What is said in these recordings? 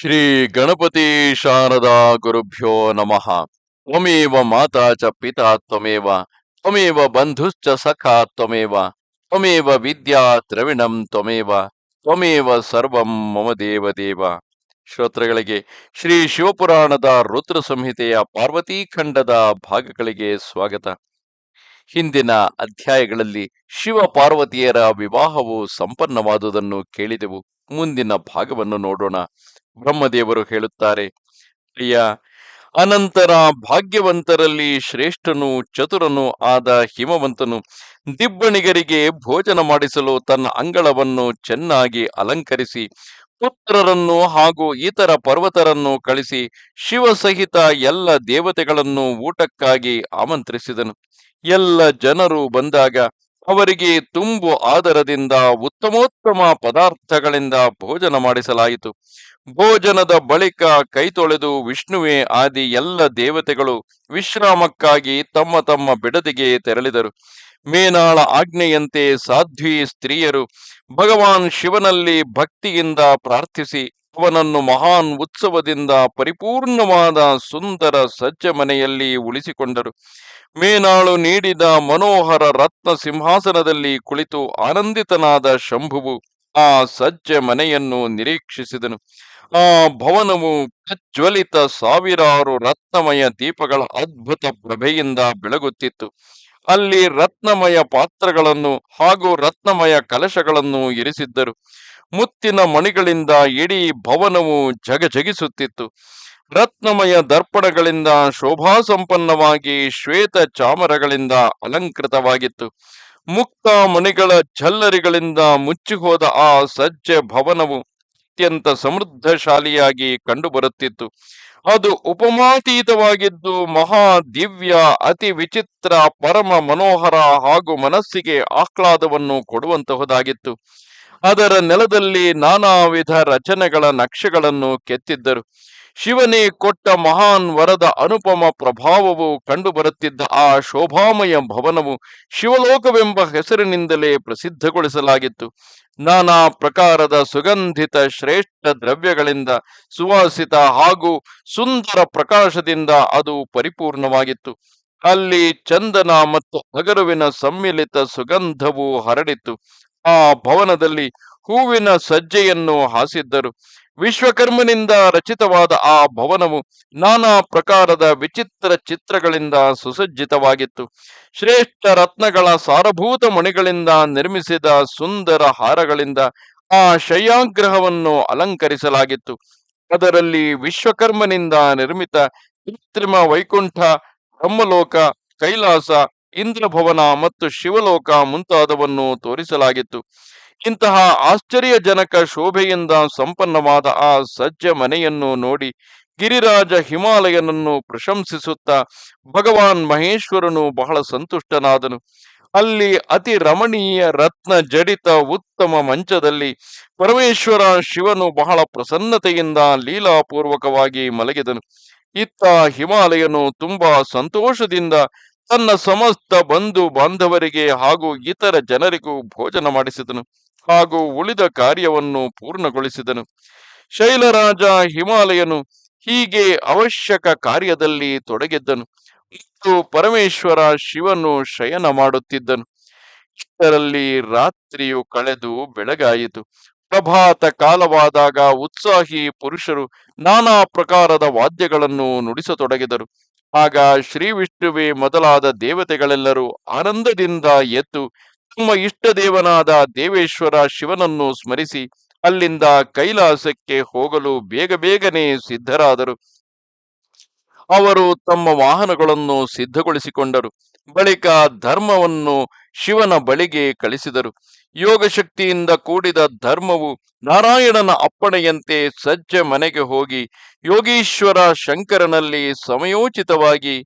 ಶ್ರೀ ಗಣಪತಿ ಶಾರದಾ ಗುರುಭ್ಯೋ ನಮಃ. ತ್ವಮೇವ ಮಾತಾ ಚ ಪಿತಾ ತ್ವಮೇವ ತ್ವಮೇವ ಬಂಧುಶ್ಚ ಸಖಾ ತ್ವಮೇವ ತ್ವಮೇವ ವಿದ್ಯಾ ದ್ರವಿಣಂ ತ್ವಮೇವ ತ್ವಮೇವ ಸರ್ವಂ ಮಮ ದೇವ ದೇವ. ಶ್ರೋತೃಗಳಿಗೆ ಶ್ರೀ ಶಿವಪುರಾಣದ ರುದ್ರ ಸಂಹಿತೆಯ ಪಾರ್ವತಿ ಖಂಡದ ಭಾಗಗಳಿಗೆ ಸ್ವಾಗತ. ಹಿಂದಿನ ಅಧ್ಯಾಯಗಳಲ್ಲಿ ಶಿವ ಪಾರ್ವತಿಯರ ವಿವಾಹವು ಸಂಪನ್ನವಾದುದನ್ನು ಕೇಳಿದೆವು. ಮುಂದಿನ ಭಾಗವನ್ನು ನೋಡೋಣ. ಬ್ರಹ್ಮದೇವರು ಹೇಳುತ್ತಾರೆ, ಪ್ರಿಯ, ಅನಂತರ ಭಾಗ್ಯವಂತರಲ್ಲಿ ಶ್ರೇಷ್ಠನು, ಚತುರನು ಆದ ಹಿಮವಂತನು ದಿಬ್ಬಣಿಗರಿಗೆ ಭೋಜನ ಮಾಡಿಸಲು ತನ್ನ ಅಂಗಳವನ್ನು ಚೆನ್ನಾಗಿ ಅಲಂಕರಿಸಿ, ಪುತ್ರರನ್ನು ಹಾಗೂ ಇತರ ಪರ್ವತರನ್ನು ಕಳಿಸಿ, ಶಿವಸಹಿತ ಎಲ್ಲ ದೇವತೆಗಳನ್ನು ಊಟಕ್ಕಾಗಿ ಆಮಂತ್ರಿಸಿದನು. ಎಲ್ಲ ಜನರು ಬಂದಾಗ ಅವರಿಗೆ ತುಂಬು ಆದರದಿಂದ ಉತ್ತಮೋತ್ತಮ ಪದಾರ್ಥಗಳಿಂದ ಭೋಜನ ಮಾಡಿಸಲಾಯಿತು. ಭೋಜನದ ಬಳಿಕ ಕೈ ತೊಳೆದು ವಿಷ್ಣುವೇ ಆದಿ ಎಲ್ಲ ದೇವತೆಗಳು ವಿಶ್ರಾಮಕ್ಕಾಗಿ ತಮ್ಮ ತಮ್ಮ ಬಿಡದಿಗೆ ತೆರಳಿದರು. ಮೇನಾಳ ಆಜ್ಞೆಯಂತೆ ಸಾಧ್ವಿ ಸ್ತ್ರೀಯರು ಭಗವಾನ್ ಶಿವನಲ್ಲಿ ಭಕ್ತಿಯಿಂದ ಪ್ರಾರ್ಥಿಸಿ, ಅವನನ್ನು ಮಹಾನ್ ಉತ್ಸವದಿಂದ ಪರಿಪೂರ್ಣವಾದ ಸುಂದರ ಸಜ್ಜ ಮನೆಯಲ್ಲಿ ಉಳಿಸಿಕೊಂಡರು. ಮೇನಾಳು ನೀಡಿದ ಮನೋಹರ ರತ್ನ ಸಿಂಹಾಸನದಲ್ಲಿ ಕುಳಿತು ಆನಂದಿತನಾದ ಶಂಭುವು ಆ ಸಜ್ಜ ಮನೆಯನ್ನು ನಿರೀಕ್ಷಿಸಿದನು. ಆ ಭವನವು ಪ್ರಜ್ವಲಿತ ಸಾವಿರಾರು ರತ್ನಮಯ ದೀಪಗಳ ಅದ್ಭುತ ಪ್ರಭೆಯಿಂದ ಬೆಳಗುತ್ತಿತ್ತು. ಅಲ್ಲಿ ರತ್ನಮಯ ಪಾತ್ರಗಳನ್ನು ಹಾಗೂ ರತ್ನಮಯ ಕಲಶಗಳನ್ನು ಇರಿಸಿದ್ದರು. ಮುತ್ತಿನ ಮಣಿಗಳಿಂದ ಇಡೀ ಭವನವು ಜಗಜಗಿಸುತ್ತಿತ್ತು. ರತ್ನಮಯ ದರ್ಪಣಗಳಿಂದ ಶೋಭಾ ಸಂಪನ್ನವಾಗಿ ಶ್ವೇತ ಚಾಮರಗಳಿಂದ ಅಲಂಕೃತವಾಗಿತ್ತು. ಮುಕ್ತ ಮಣಿಗಳ ಝಲ್ಲರಿಗಳಿಂದ ಮುಚ್ಚಿಹೋದ ಆ ಸಜ್ಜೆ ಭವನವು ಅತ್ಯಂತ ಸಮೃದ್ಧಶಾಲಿಯಾಗಿ ಕಂಡುಬರುತ್ತಿತ್ತು. ಅದು ಉಪಮಾತೀತವಾಗಿದ್ದು ಮಹಾ ದಿವ್ಯ, ಅತಿ ವಿಚಿತ್ರ, ಪರಮ ಮನೋಹರ ಹಾಗೂ ಮನಸ್ಸಿಗೆ ಆಹ್ಲಾದವನ್ನು ಕೊಡುವಂತಹುದಾಗಿತ್ತು. ಅದರ ನೆಲದಲ್ಲಿ ನಾನಾ ವಿಧ ರಚನೆಗಳ ನಕ್ಷೆಗಳನ್ನು ಕೆತ್ತಿದ್ದರು. ಶಿವನೇ ಕೊಟ್ಟ ಮಹಾನ್ ವರದ ಅನುಪಮ ಪ್ರಭಾವವು ಕಂಡುಬರುತ್ತಿದ್ದ ಆ ಶೋಭಾಮಯ ಭವನವು ಶಿವಲೋಕವೆಂಬ ಹೆಸರಿನಿಂದಲೇ ಪ್ರಸಿದ್ಧಗೊಳಿಸಲಾಗಿತ್ತು. ನಾನಾ ಪ್ರಕಾರದ ಸುಗಂಧಿತ ಶ್ರೇಷ್ಠ ದ್ರವ್ಯಗಳಿಂದ ಸುವಾಸಿತ ಹಾಗೂ ಸುಂದರ ಪ್ರಕಾಶದಿಂದ ಅದು ಪರಿಪೂರ್ಣವಾಗಿತ್ತು. ಅಲ್ಲಿ ಚಂದನ ಮತ್ತು ಅಗರುವಿನ ಸಮ್ಮಿಲಿತ ಸುಗಂಧವು ಹರಡಿತ್ತು. ಆ ಭವನದಲ್ಲಿ ಹೂವಿನ ಸಜ್ಜೆಯನ್ನು ಹಾಸಿದ್ದರು. ವಿಶ್ವಕರ್ಮನಿಂದ ರಚಿತವಾದ ಆ ಭವನವು ನಾನಾ ಪ್ರಕಾರದ ವಿಚಿತ್ರ ಚಿತ್ರಗಳಿಂದ ಸುಸಜ್ಜಿತವಾಗಿತ್ತು. ಶ್ರೇಷ್ಠ ರತ್ನಗಳ ಸಾರಭೂತ ಮಣಿಗಳಿಂದ ನಿರ್ಮಿಸಿದ ಸುಂದರ ಹಾರಗಳಿಂದ ಆ ಶಯ್ಯಾಗ್ರಹವನ್ನು ಅಲಂಕರಿಸಲಾಗಿತ್ತು. ಅದರಲ್ಲಿ ವಿಶ್ವಕರ್ಮನಿಂದ ನಿರ್ಮಿತ ಕೃತ್ರಿಮ ವೈಕುಂಠ, ಬ್ರಹ್ಮಲೋಕ, ಕೈಲಾಸ, ಇಂದ್ರಭವನ ಮತ್ತು ಶಿವಲೋಕ ಮುಂತಾದವನ್ನು ತೋರಿಸಲಾಗಿತ್ತು. ಇಂತಹ ಆಶ್ಚರ್ಯಜನಕ ಶೋಭೆಯಿಂದ ಸಂಪನ್ನವಾದ ಆ ಸಜ್ಜ ಮನೆಯನ್ನು ನೋಡಿ ಗಿರಿರಾಜ ಹಿಮಾಲಯನನ್ನು ಪ್ರಶಂಸಿಸುತ್ತಾ ಭಗವಾನ್ ಮಹೇಶ್ವರನು ಬಹಳ ಸಂತುಷ್ಟನಾದನು. ಅಲ್ಲಿ ಅತಿ ರಮಣೀಯ ರತ್ನ ಜಡಿತ ಉತ್ತಮ ಮಂಚದಲ್ಲಿ ಪರಮೇಶ್ವರ ಶಿವನು ಬಹಳ ಪ್ರಸನ್ನತೆಯಿಂದ ಲೀಲಾಪೂರ್ವಕವಾಗಿ ಮಲಗಿದನು. ಇತ್ತ ಹಿಮಾಲಯನು ತುಂಬಾ ಸಂತೋಷದಿಂದ ತನ್ನ ಸಮಸ್ತ ಬಂಧು ಬಾಂಧವರಿಗೆ ಹಾಗೂ ಇತರ ಜನರಿಗೂ ಭೋಜನ ಮಾಡಿಸಿದನು ಹಾಗೂ ಉಳಿದ ಕಾರ್ಯವನ್ನು ಪೂರ್ಣಗೊಳಿಸಿದನು. ಶೈಲರಾಜ ಹಿಮಾಲಯನು ಹೀಗೆ ಅವಶ್ಯಕ ಕಾರ್ಯದಲ್ಲಿ ತೊಡಗಿದ್ದನು. ಮತ್ತು ಪರಮೇಶ್ವರ ಶಿವನು ಶಯನ ಮಾಡುತ್ತಿದ್ದನು. ಇದರಲ್ಲಿ ರಾತ್ರಿಯು ಕಳೆದು ಬೆಳಗಾಯಿತು. ಪ್ರಭಾತ ಕಾಲವಾದಾಗ ಉತ್ಸಾಹಿ ಪುರುಷರು ನಾನಾ ಪ್ರಕಾರದ ವಾದ್ಯಗಳನ್ನು ನುಡಿಸತೊಡಗಿದರು. ಆಗ ಶ್ರೀ ವಿಷ್ಣುವೇ ಮೊದಲಾದ ದೇವತೆಗಳೆಲ್ಲರೂ ಆನಂದದಿಂದ ಎದ್ದು ತಮ್ಮ ಇಷ್ಟ ದೇವನಾದ ದೇವೇಶ್ವರ ಶಿವನನ್ನು ಸ್ಮರಿಸಿ ಅಲ್ಲಿಂದ ಕೈಲಾಸಕ್ಕೆ ಹೋಗಲು ಬೇಗ ಬೇಗನೆ ಸಿದ್ಧರಾದರು. ಅವರು ತಮ್ಮ ವಾಹನಗಳನ್ನು ಸಿದ್ಧಗೊಳಿಸಿಕೊಂಡರು. ಬಳಿಕ ಧರ್ಮವನ್ನು ಶಿವನ ಬಳಿಗೆ ಕಳಿಸಿದರು. ಯೋಗ ಶಕ್ತಿಯಿಂದ ಕೂಡಿದ ಧರ್ಮವು ನಾರಾಯಣನ ಅಪ್ಪಣೆಯಂತೆ ಸಜ್ಜ ಮನೆಗೆ ಹೋಗಿ ಯೋಗೀಶ್ವರ ಶಂಕರನಲ್ಲಿ ಸಮಯೋಚಿತವಾಗಿ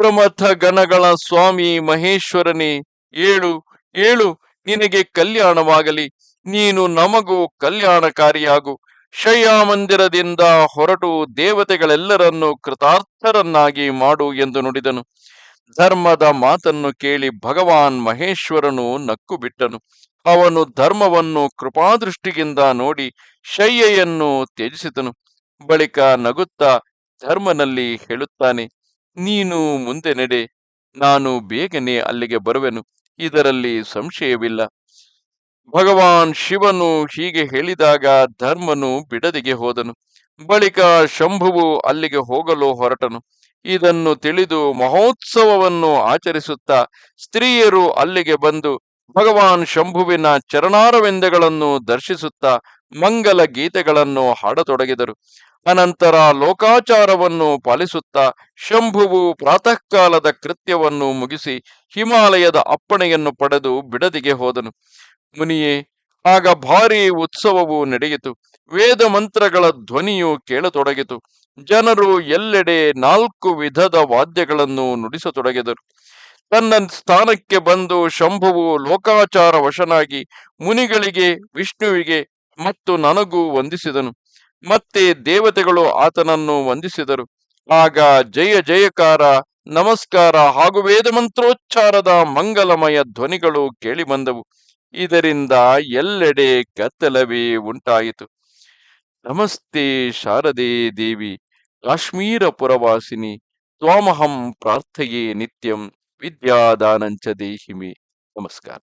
ಪ್ರಮಥ ಗಣಗಳ ಸ್ವಾಮಿ ಮಹೇಶ್ವರನೇ ಏಳು ಏಳು, ನಿನಗೆ ಕಲ್ಯಾಣವಾಗಲಿ, ನೀನು ನಮಗೂ ಕಲ್ಯಾಣಕಾರಿಯಾಗು. ಶಯ್ಯಾ ಮಂದಿರದಿಂದ ಹೊರಟು ದೇವತೆಗಳೆಲ್ಲರನ್ನು ಕೃತಾರ್ಥರನ್ನಾಗಿ ಮಾಡು ಎಂದು ನುಡಿದನು. ಧರ್ಮದ ಮಾತನ್ನು ಕೇಳಿ ಭಗವಾನ್ ಮಹೇಶ್ವರನು ನಕ್ಕು ಬಿಟ್ಟನು ಅವನು ಧರ್ಮವನ್ನು ಕೃಪಾದೃಷ್ಟಿಯಿಂದ ನೋಡಿ ಶಯ್ಯೆಯನ್ನು ತ್ಯಜಿಸಿದನು. ಬಳಿಕ ನಗುತ್ತಾ ಧರ್ಮನಲ್ಲಿ ಹೇಳುತ್ತಾನೆ, ನೀನು ಮುಂದೆ ನಡೆ, ನಾನು ಬೇಗನೆ ಅಲ್ಲಿಗೆ ಬರುವೆನು, ಇದರಲ್ಲಿ ಸಂಶಯವಿಲ್ಲ. ಭಗವಾನ್ ಶಿವನು ಹೀಗೆ ಹೇಳಿದಾಗ ಧರ್ಮನು ಬಿಡದಿಗೆ ಹೋದನು. ಬಳಿಕ ಶಂಭುವು ಅಲ್ಲಿಗೆ ಹೋಗಲು ಹೊರಟನು. ಇದನ್ನು ತಿಳಿದು ಮಹೋತ್ಸವವನ್ನು ಆಚರಿಸುತ್ತಾ ಸ್ತ್ರೀಯರು ಅಲ್ಲಿಗೆ ಬಂದು ಭಗವಾನ್ ಶಂಭುವಿನ ಚರಣಾರವಿಂದಗಳನ್ನು ದರ್ಶಿಸುತ್ತಾ ಮಂಗಲ ಗೀತೆಗಳನ್ನು ಹಾಡತೊಡಗಿದರು. ಅನಂತರ ಲೋಕಾಚಾರವನ್ನು ಪಾಲಿಸುತ್ತಾ ಶಂಭುವು ಪ್ರಾತಃ ಕಾಲದ ಕೃತ್ಯವನ್ನು ಮುಗಿಸಿ ಹಿಮಾಲಯದ ಅಪ್ಪಣೆಯನ್ನು ಪಡೆದು ಬಿಡದಿಗೆ ಹೋದನು. ಮುನಿಯೇ ಆಗ ಭಾರಿ ಉತ್ಸವವು ನಡೆಯಿತು. ವೇದ ಮಂತ್ರಗಳ ಧ್ವನಿಯು ಕೇಳತೊಡಗಿತು. ಜನರು ಎಲ್ಲೆಡೆ ನಾಲ್ಕು ವಿಧದ ವಾದ್ಯಗಳನ್ನು ನುಡಿಸತೊಡಗಿದರು. ತನ್ನ ಸ್ಥಾನಕ್ಕೆ ಬಂದು ಶಂಭುವು ಲೋಕಾಚಾರ ವಶನಾಗಿ ಮುನಿಗಳಿಗೆ, ವಿಷ್ಣುವಿಗೆ ಮತ್ತು ನನಗೂ ವಂದಿಸಿದನು. ಮತ್ತೆ ದೇವತೆಗಳು ಆತನನ್ನು ವಂದಿಸಿದರು. ಆಗ ಜಯ ಜಯಕಾರ, ನಮಸ್ಕಾರ ಹಾಗೂ ವೇದ ಮಂತ್ರೋಚ್ಚಾರದ ಮಂಗಲಮಯ ಧ್ವನಿಗಳು ಕೇಳಿಬಂದವು. ಇದರಿಂದ ಎಲ್ಲೆಡೆ ಕತ್ತಲವೇ ಉಂಟಾಯಿತು. ನಮಸ್ತೆ ಶಾರದೆ ದೇವಿ ಕಾಶ್ಮೀರ ಪುರವಾಸಿನಿ ತ್ವಾಮಹಂ ಪ್ರಾರ್ಥೆಯೇ ನಿತ್ಯಂ ವಿದ್ಯಾದಾನಂಚ ದೇಹಿಮೆ. ನಮಸ್ಕಾರ.